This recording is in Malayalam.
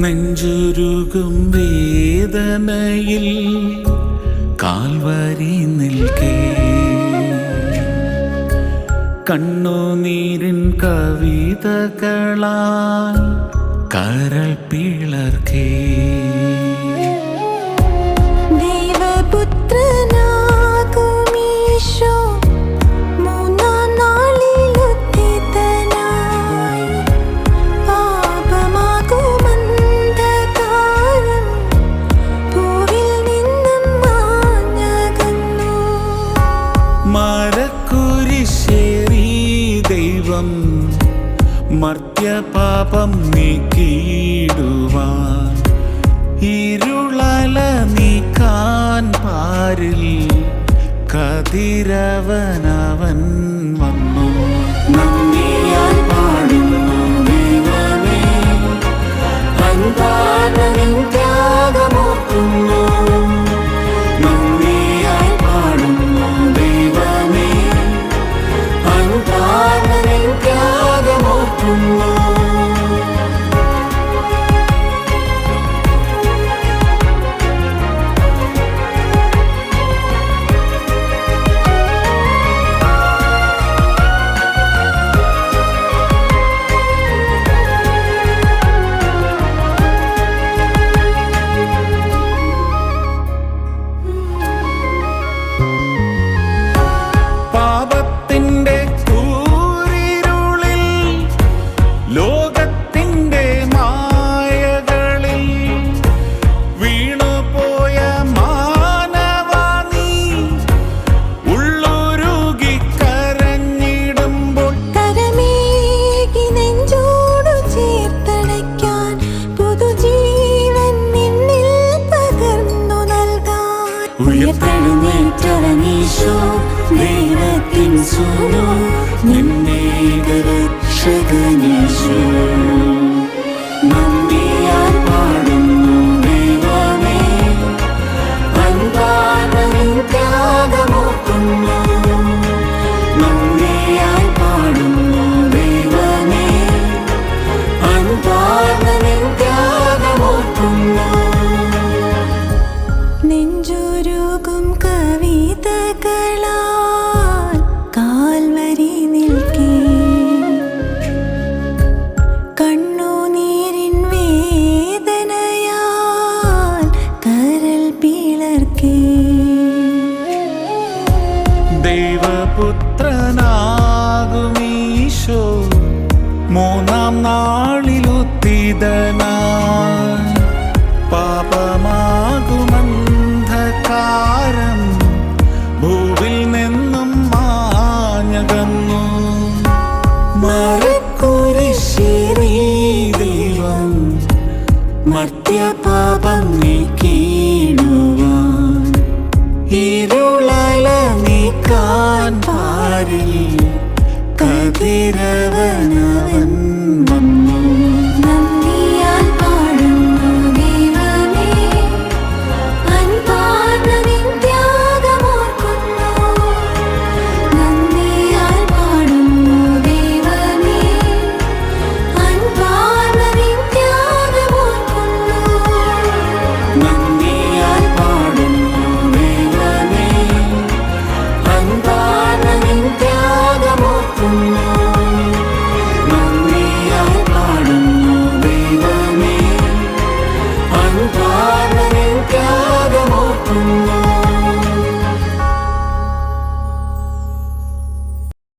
നെഞ്ചുരുകും വേദനയിൽ കാൽവരി നിൽക്കേ. കണ്ണുനീരിൻ കവിതകളാൽ കരൾ പിളർക്കേ. മർത്യപാപം നീക്കിയിടുവാൻ. ഇരുളല നീക്കാൻ പാരിൽ കതിരവനവൻ വന്നു. നന്ദിയാൽ പാടുന്നു ദൈവമേ അൻപാനനിൻ ഉയർത്തെഴുന്നേറ്റവനീശോ ദൈവത്തിൻ സൂനോ നിന്നേകരക്ഷകനീശോ നന്ദിയാൽ ദൈവപുത്രനാകുമീശോ മൂന്നാം നാളിലുത്തിതനായി പാപമാകുമന്ധകാരം ഭൂവിൽ നിന്നും മാഞ്ഞകന്നു. മർത്യ ദൈവം മർത്യപാപം നീക്കിയിടുവാൻ. നീക്കാൻ പാരിൽ കതിരവനവൻ വന്നു you.